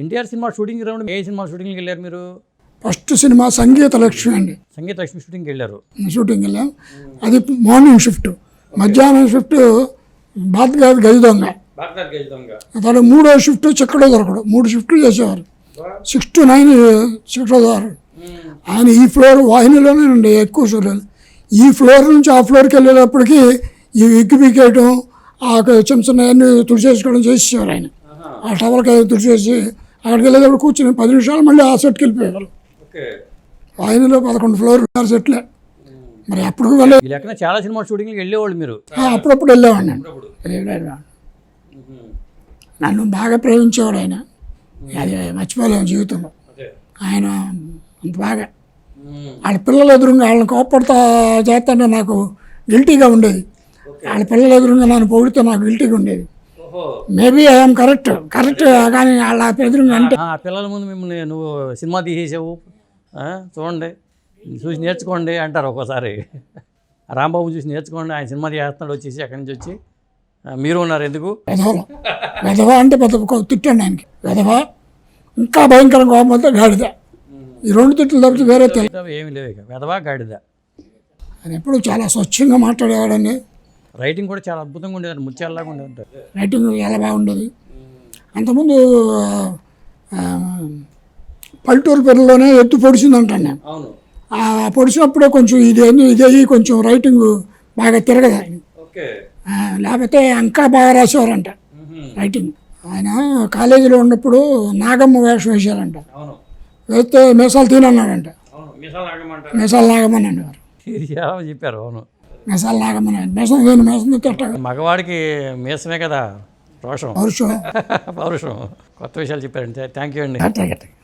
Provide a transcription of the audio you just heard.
NTR cinema shooting ground ఏ సినిమా షూటింగ్కి వెళ్ళారు మీరు? ఫస్ట్ సినిమా సంగీత లక్ష్మి అండి. సంగీత లక్ష్మి షూటింగ్కి వెళ్ళారు. షూటింగ్ వెళ్ళాం. అది మార్నింగ్ షిఫ్ట్ మధ్యాహ్నం షిఫ్ట్ బాత్గాది గది దొంగ. తర్వాత మూడో షిఫ్ట్ చిక్కడో దొరకడు. మూడు షిఫ్ట్లు చేసేవారు. సిక్స్ టు నైన్ చిక్కడో దొరకడు. ఆయన ఈ ఫ్లోర్ వాహినిలోనే ఉండే ఎక్కువ చూడలేదు ఈ ఫ్లోర్ నుంచి ఆ ఫ్లోర్కి వెళ్ళేటప్పటికి ఈ విగ్గు పీకేయటం ఆ చిన్న చిన్న అన్ని తుడిచేసుకోవడం చేసేవారు ఆయన. ఆ టవర్కి తుడిచేసి అక్కడికి వెళ్ళేటప్పుడు కూర్చుని? పది నిమిషాలు మళ్ళీ ఆ సెట్కి వెళ్ళిపోయేవారు వాహినిలో పదకొండు ఫ్లోర్ ఆరు సెట్లే. మరి అప్పుడు వెళ్ళే చాలా సినిమా షూటింగ్కి వెళ్ళేవాళ్ళు మీరు. ఆ, అప్పుడప్పుడు వెళ్ళేవాడిని. నన్ను బాగా ప్రేమించేవాడు ఆయన. అది మర్చిపోలేము జీవితంలో. ఆయన అంత బాగా వాళ్ళ పిల్లల ఎదురుగా వాళ్ళని కోపడతా చేస్తుంటే నాకు గిల్టీగా ఉండేది. వాళ్ళ పిల్లల ఎదురుగా నన్ను పొగిడితే నాకు గిల్టీగా ఉండేది. మేబీ ఐఎమ్ కరెక్ట్ కరెక్ట్ కానీ వాళ్ళ ఎదురుగా అంటే ఆ పిల్లల ముందు మిమ్మల్ని నువ్వు సినిమా తీసేసావు. చూడండి చూసి నేర్చుకోండి అంటారు ఒక్కోసారి. రాంబాబు చూసి నేర్చుకోండి ఆయన సినిమా చేస్తున్నాడు వచ్చేసి అక్కడి నుంచి వచ్చి. మీరు ఉన్నారు ఎందుకు? వెధవ అంటే పెద్ద తిట్టండి ఆయనకి. వెధవ ఇంకా భయంకరంగా కోపం వస్తే గాడిద. ఈ రెండు తిట్లు తప్పితే వేరే తెలియదు ఏమి లేవు ఇక. వెదవా గాడిద. ఆయన ఎప్పుడు చాలా స్వచ్ఛంగా మాట్లాడేవాడండి. రైటింగ్ కూడా చాలా అద్భుతంగా ఉండేది ముత్యాలలాగా ఉండేది రైటింగ్ చాలా బాగుండేది? అంతకుముందు పల్లెటూరు పిల్లలోనే ఎత్తు పొడిచిందంటాను నేను అవును. ఆ పొడిచినప్పుడే కొంచెం ఇదేంది ఇదే కొంచెం రైటింగ్ బాగా తిరగదు. లేకపోతే ఇంకా బాగా రాసేవారంట రైటింగ్ ఆయన కాలేజీలో ఉన్నప్పుడు నాగమ్మ వేషం వేశారంట. అవును. వేస్తే మీసాలు తినన్నాడంట. మిసాలు నాగమ్మని అనేవారు చెప్పారు అవును. మీసాలు నాగమ్మని మీసం తిని మీసం తిట్ట మగవాడికి మీసమే కదా రోషం పౌరుషం పౌరుషం. కొత్త విషయాలు చెప్పారండి. థ్యాంక్ యూ అండి.